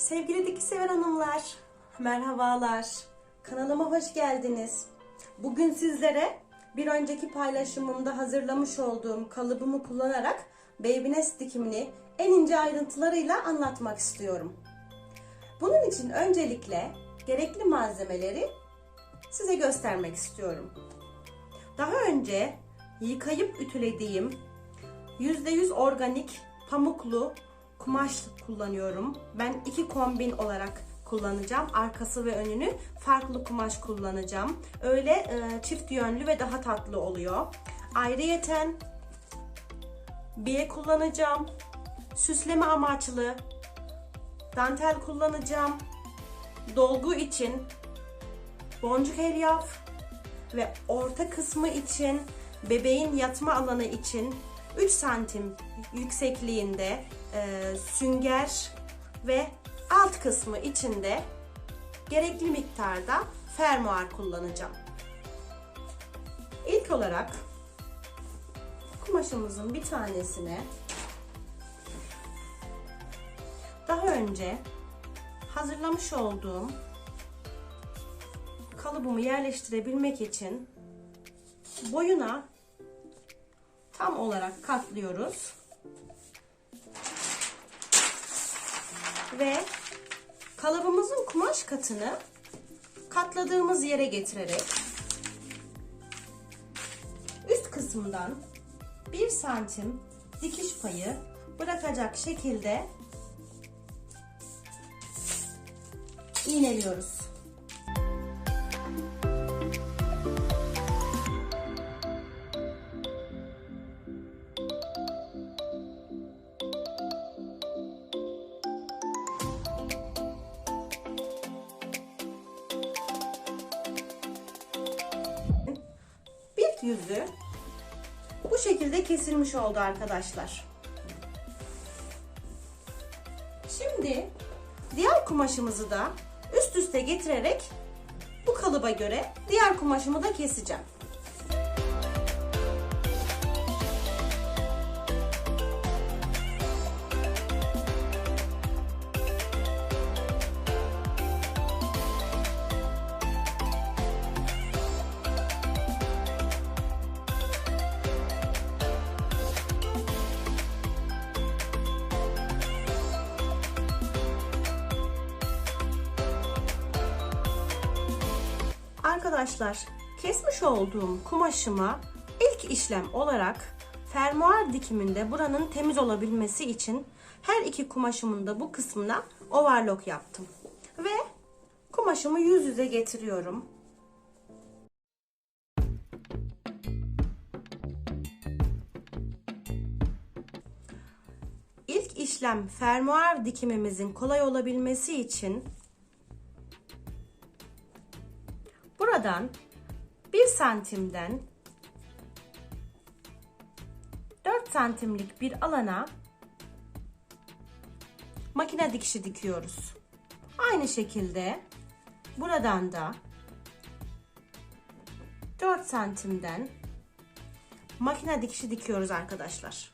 Sevgili dikiş sever hanımlar, merhabalar. Kanalıma hoş geldiniz. Bugün sizlere bir önceki paylaşımımda hazırlamış olduğum kalıbımı kullanarak baby nest dikimini en ince ayrıntılarıyla anlatmak istiyorum. Bunun için öncelikle gerekli malzemeleri size göstermek istiyorum. Daha önce yıkayıp ütülediğim %100 organik pamuklu kumaş kullanıyorum. Ben iki kombin olarak kullanacağım. Arkası ve önünü farklı kumaş kullanacağım. Öyle e, çift yönlü ve daha tatlı oluyor. Ayrıyeten biye kullanacağım. Süsleme amaçlı dantel kullanacağım. Dolgu için boncuk elyaf ve orta kısmı için bebeğin yatma alanı için 3 santim yüksekliğinde e, sünger ve alt kısmı içinde gerekli miktarda fermuar kullanacağım. İlk olarak kumaşımızın bir tanesine daha önce hazırlamış olduğum kalıbımı yerleştirebilmek için boyuna tam olarak katlıyoruz. Ve kalıbımızın kumaş katını katladığımız yere getirerek üst kısmından 1 santim dikiş payı bırakacak şekilde iğneliyoruz. Yüzü bu şekilde kesilmiş oldu arkadaşlar. Şimdi diğer kumaşımızı da üst üste getirerek bu kalıba göre diğer kumaşımı da keseceğim. Arkadaşlar kesmiş olduğum kumaşıma ilk işlem olarak fermuar dikiminde buranın temiz olabilmesi için her iki kumaşımın da bu kısmına overlock yaptım. Ve kumaşımı yüz yüze getiriyorum. İlk işlem fermuar dikimimizin kolay olabilmesi için Buradan 1 santimden 4 santimlik bir alana makine dikişi dikiyoruz. Aynı şekilde buradan da 4 santimden makine dikişi dikiyoruz arkadaşlar.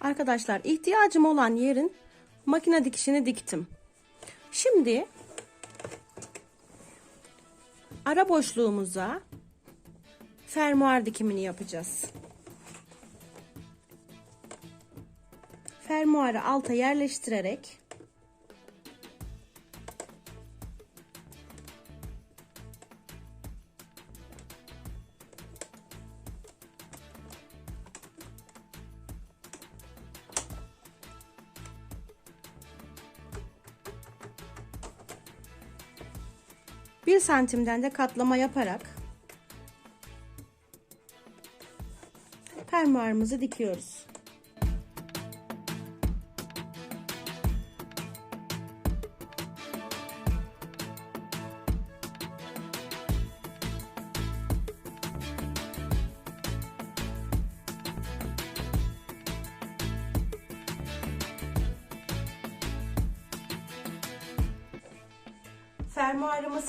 Arkadaşlar ihtiyacım olan yerin makine dikişini diktim. Şimdi ara boşluğumuza fermuar dikimini yapacağız. Fermuarı alta yerleştirerek bir santimden de katlama yaparak fermuarımızı dikiyoruz.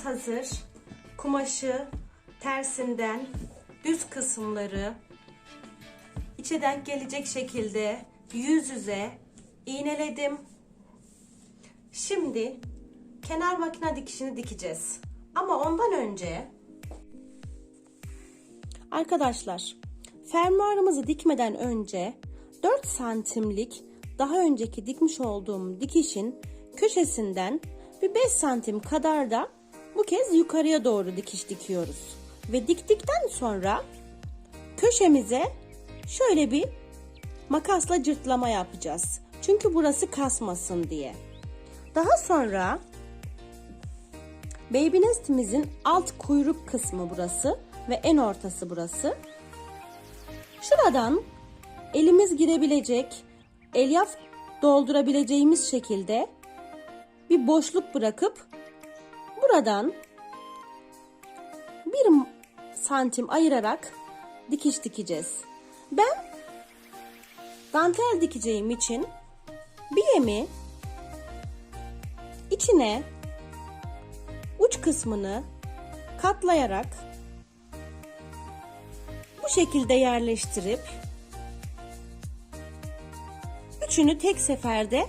Hazır. Kumaşı tersinden düz kısımları içe denk gelecek şekilde yüz yüze iğneledim. Şimdi kenar makine dikişini dikeceğiz. Ama ondan önce Arkadaşlar, fermuarımızı dikmeden önce 4 santimlik daha önceki dikmiş olduğum dikişin köşesinden bir 5 santim kadar da bu kez yukarıya doğru dikiş dikiyoruz. Ve diktikten sonra köşemize şöyle bir makasla cırtlama yapacağız. Çünkü burası kasmasın diye. Daha sonra Baby Nest'imizin alt kuyruk kısmı burası ve en ortası burası. Şuradan elimiz girebilecek, elyaf doldurabileceğimiz şekilde bir boşluk bırakıp buradan bir santim ayırarak dikiş dikeceğiz. Ben dantel dikeceğim için biyemi içine uç kısmını katlayarak bu şekilde yerleştirip üçünü tek seferde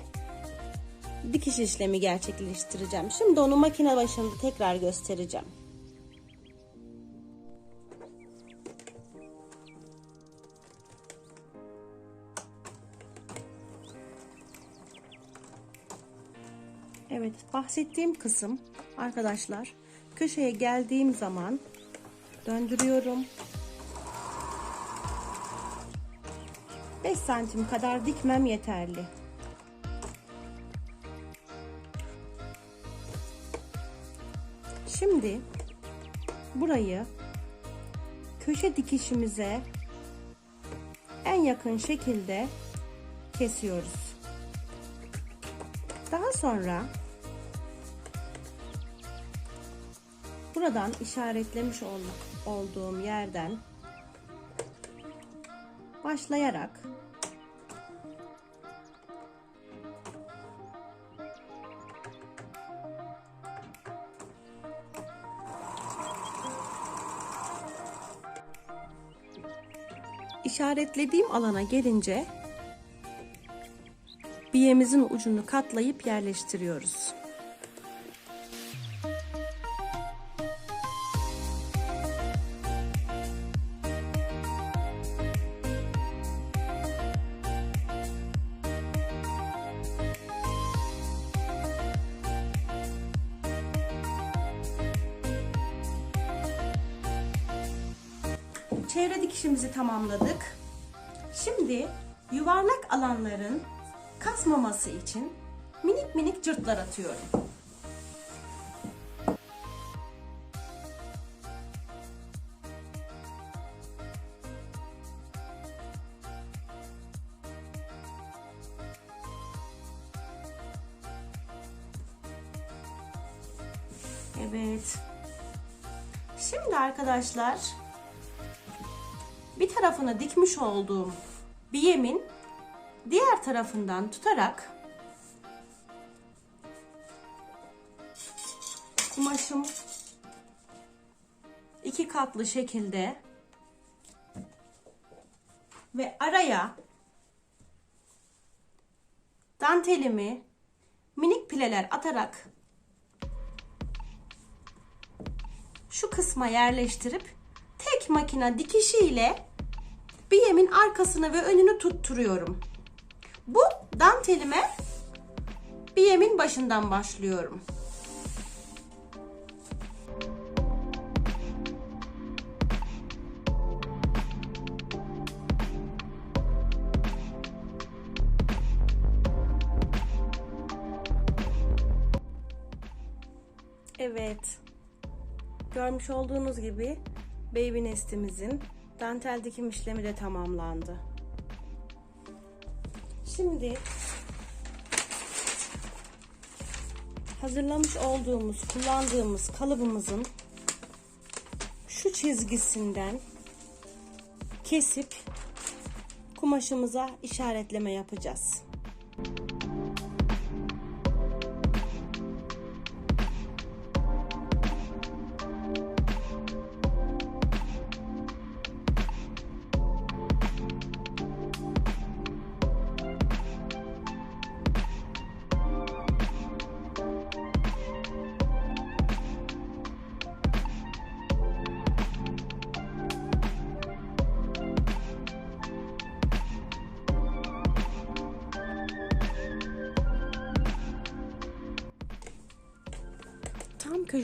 dikiş işlemi gerçekleştireceğim. Şimdi onu makine başında tekrar göstereceğim. Evet bahsettiğim kısım arkadaşlar köşeye geldiğim zaman döndürüyorum. 5 santim kadar dikmem yeterli. Şimdi burayı köşe dikişimize en yakın şekilde kesiyoruz. Daha sonra buradan işaretlemiş olduğum yerden başlayarak işaretlediğim alana gelince biyemizin ucunu katlayıp yerleştiriyoruz. Çevre dikişimizi tamamladık. Şimdi yuvarlak alanların kasmaması için minik minik cırtlar atıyorum. Evet. Şimdi arkadaşlar bir tarafına dikmiş olduğum biyemin diğer tarafından tutarak kumaşım iki katlı şekilde ve araya dantelimi minik pileler atarak şu kısma yerleştirip tek makine dikişiyle biyemin arkasını ve önünü tutturuyorum. Bu dantelime biyemin başından başlıyorum. Evet. Görmüş olduğunuz gibi baby nestimizin dantel dikim işlemi de tamamlandı. Şimdi hazırlamış olduğumuz, kullandığımız kalıbımızın şu çizgisinden kesip kumaşımıza işaretleme yapacağız.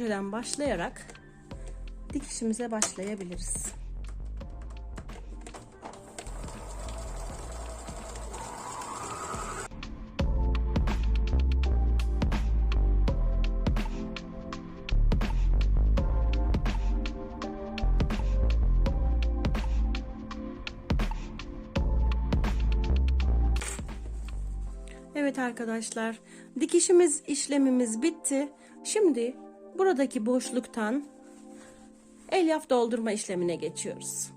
Köşeden başlayarak dikişimize başlayabiliriz. Evet arkadaşlar, dikişimiz işlemimiz bitti. Şimdi buradaki boşluktan elyaf doldurma işlemine geçiyoruz.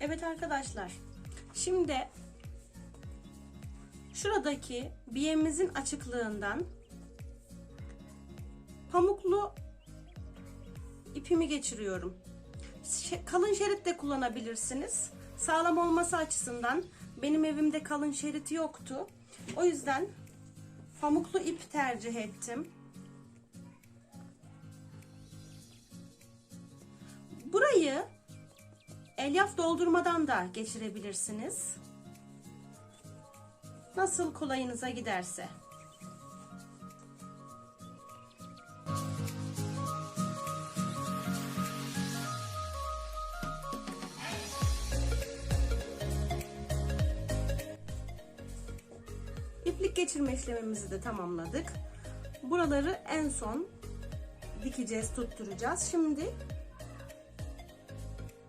Evet arkadaşlar. Şimdi şuradaki biyemizin açıklığından pamuklu ipimi geçiriyorum. Kalın şerit de kullanabilirsiniz. Sağlam olması açısından benim evimde kalın şerit yoktu. O yüzden pamuklu ip tercih ettim. Burayı elyaf doldurmadan da geçirebilirsiniz. Nasıl kolayınıza giderse. İplik geçirme işlemimizi de tamamladık. Buraları en son dikeceğiz, tutturacağız. Şimdi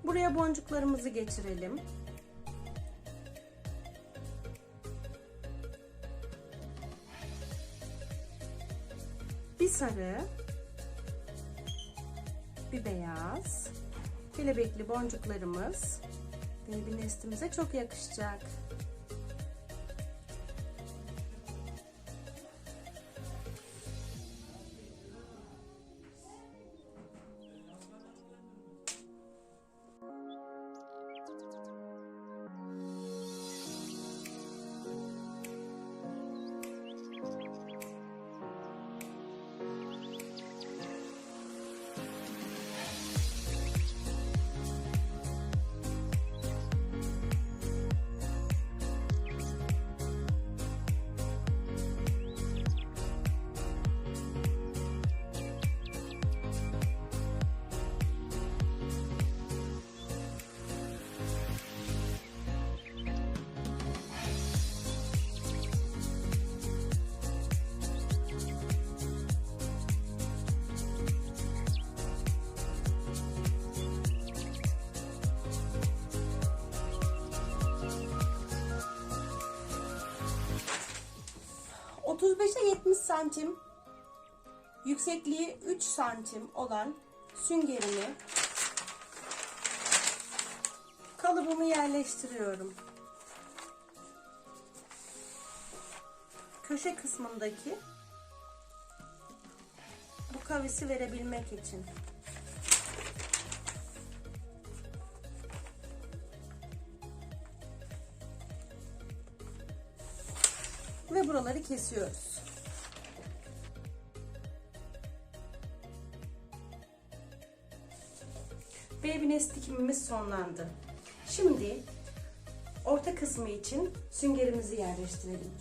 Buraya boncuklarımızı geçirelim. Bir sarı, bir beyaz, kelebekli boncuklarımız baby nestimize çok yakışacak. ...35'e 70 santim... ...yüksekliği 3 santim olan... ...süngerimi... ...kalıbımı yerleştiriyorum. Köşe kısmındaki... ...bu kavisi verebilmek için... ve buraları kesiyoruz. Nest dikimimiz sonlandı. Şimdi orta kısmı için süngerimizi yerleştirelim.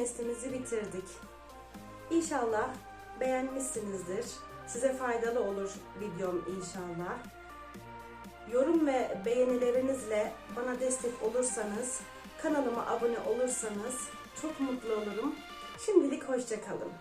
Nestimizi bitirdik. İnşallah beğenmişsinizdir. Size faydalı olur videom inşallah. Yorum ve beğenilerinizle bana destek olursanız, kanalıma abone olursanız çok mutlu olurum. Şimdilik hoşçakalın.